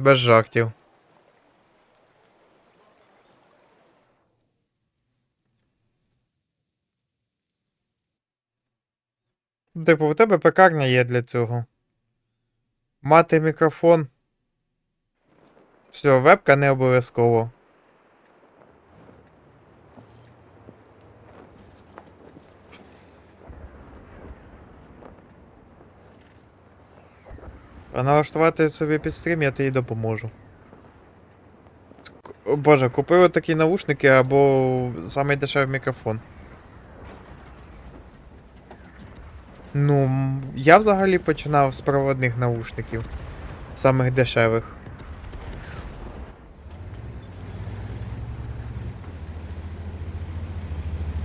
Без жахтів. Типу, у тебе пекарня є для цього. Мати мікрофон. Все, вебка не обов'язково. А налаштувати собі під стрім я тобі допоможу. Боже, купив такі навушники або самий дешевий мікрофон. Ну, я взагалі починав з проводних навушників. Самих дешевих.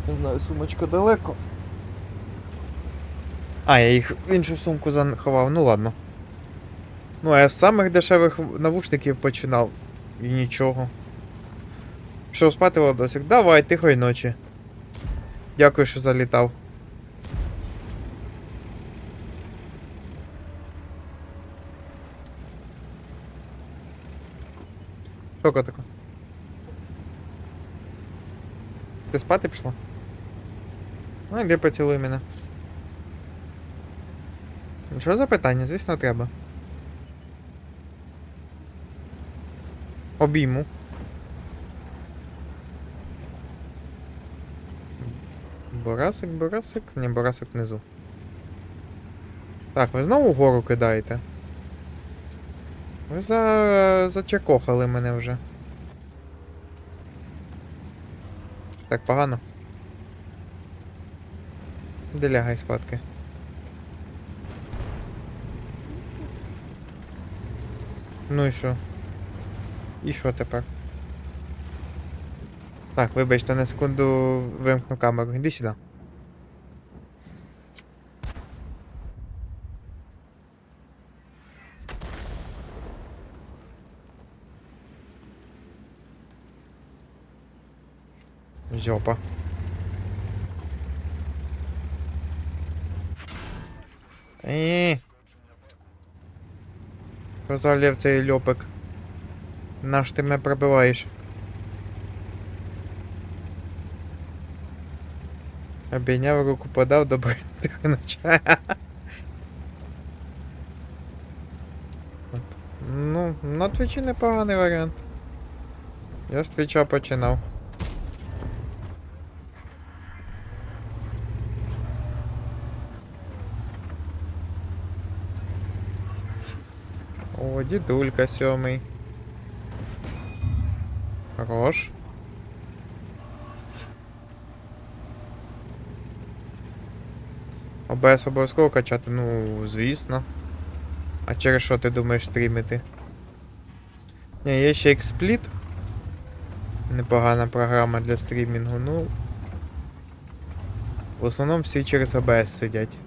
Не знаю, сумочка далеко. А, я їх в іншу сумку заховав, ну ладно. Ну, а я з самих дешевих навушників починав. І нічого. Пішов спати, Владосик. Давай, тихої ночі. Дякую, що залітав. Що котику? Ти спати пішла? Ну, іди поцілуй мене. Що за питання? Звісно, треба. Обійму. Борасик, борасик. Ні, борасик внизу. Так, ви знову вгору кидаєте? Ви за... зачекохали мене вже. Так погано. Де лягай спадки. Ну і що? І що тепер? Так, вибачте, на секунду вимкну камеру. Іди сюди. Жопа. Що за цей льопик? Наш ти мене пробиваєш. Обійняв руку подав, добре тихо ночі. Ну, на твічі непоганий варіант. Я з твіча починав. О, дідулька сьомий. Хорош. ОБС обов'язково качати, ну, звісно. А через що ти думаєш стрімити? Ні, є ще XSplit. Непогана програма для стрімінгу, ну. В основному всі через OBS сидять.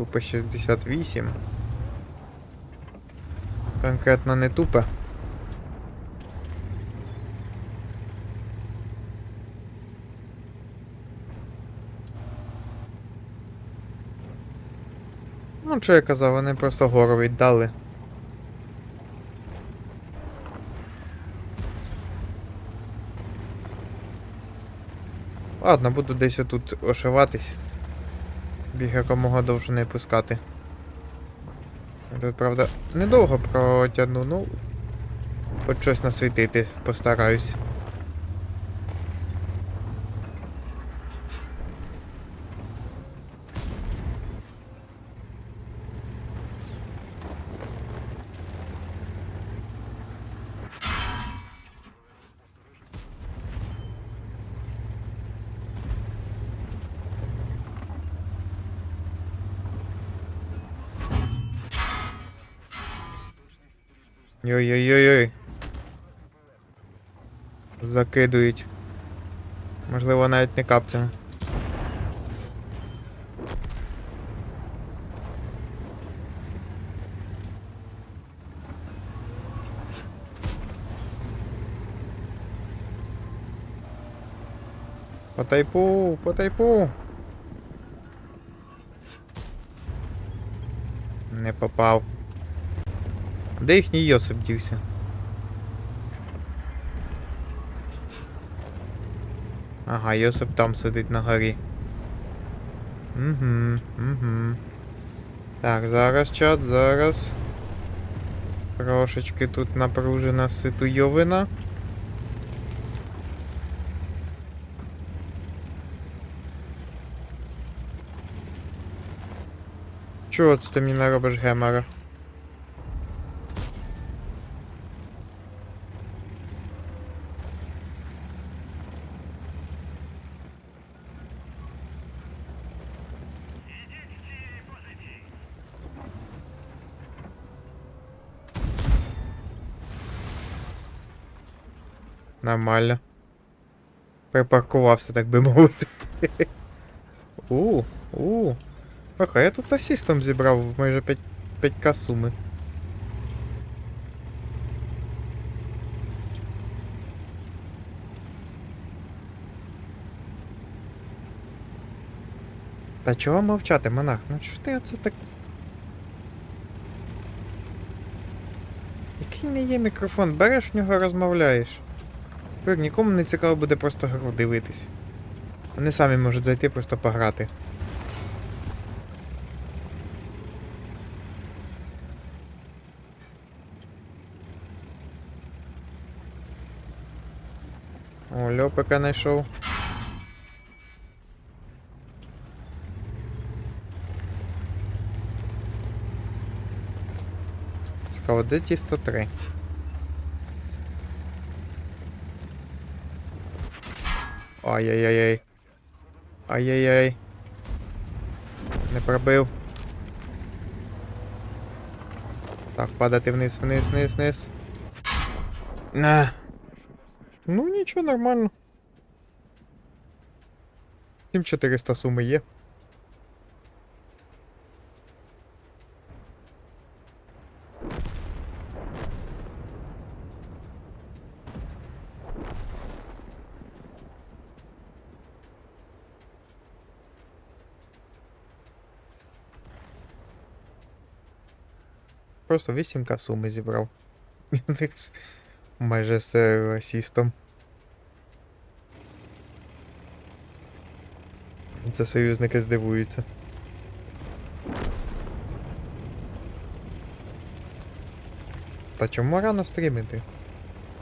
Тупо 68. Конкретно не тупо. Ну, що я казав, вони просто гору віддали. Ладно, буду десь отут ошиватись. Біг якомога довше не пускати. Тут, правда, недовго протягну, ну. Хоч щось насвітити постараюсь. Йой-йой-йой-йой. Закидують. Можливо, навіть не капцями. По тайпу, по тайпу. Не попав. Де їхній Йосип дівся? Ага, Йосип там сидить на горі. Угу, угу. Так, зараз чат, зараз. Трошечки тут напружена ситуйовина. Чого це ти мені наробиш гемора? Нормально. Припаркувався, так би мовити. У, у. Ох, а я тут асістом зібрав майже 5, 5к суми. Та чого мовчати, монах? Ну що ти оце так. Який не є мікрофон, береш в нього розмовляєш. Тепер нікому не цікаво буде просто гру дивитись. Вони самі можуть зайти просто пограти. О, Льопика знайшов. Цікаво, де ті 103? Ай-яй-яй-яй. Ай-яй-яй. Не пробив. Так, падати вниз, вниз, вниз, вниз. На. Ну нічого, нормально. 7400 суми є. Просто 8к суми зібрав. Майже все асістом. Це союзники здивуються. Та чому рано стрімити?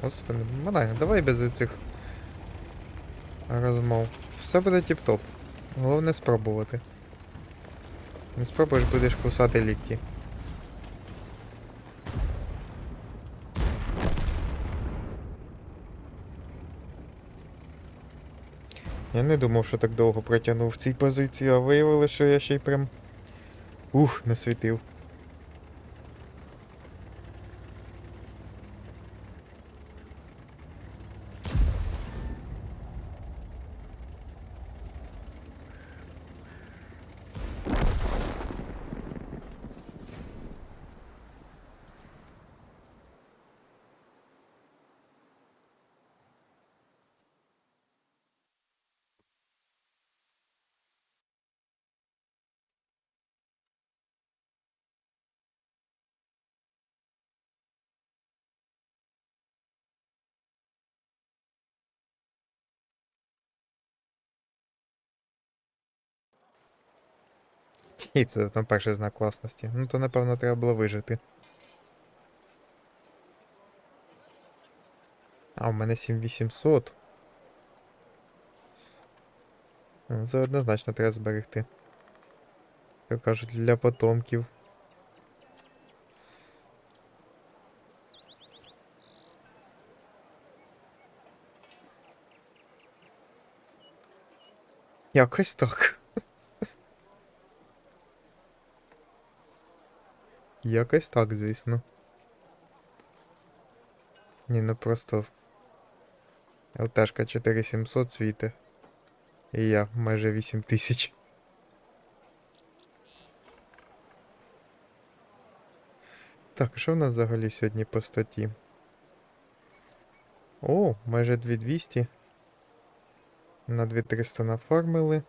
Господи, Монах, давай без цих розмов. Все буде тіп-топ. Головне спробувати. Не спробуєш, будеш кусати лікті. Я не думав, що так довго протягнув в цій позиції, а виявилося, що я ще й прям. Ух, не І це там перший знак класності. Ну то напевно треба було вижити. А, у мене 7800. Ну, Це однозначно треба зберегти. То кажуть, для потомків. Якось так. Якось так, звісно. Ні, ну просто. ЛТшка 4700 світи. І я майже 8000. Так, що в нас взагалі сьогодні по статті? О, майже 2200. На 2300 нафармили.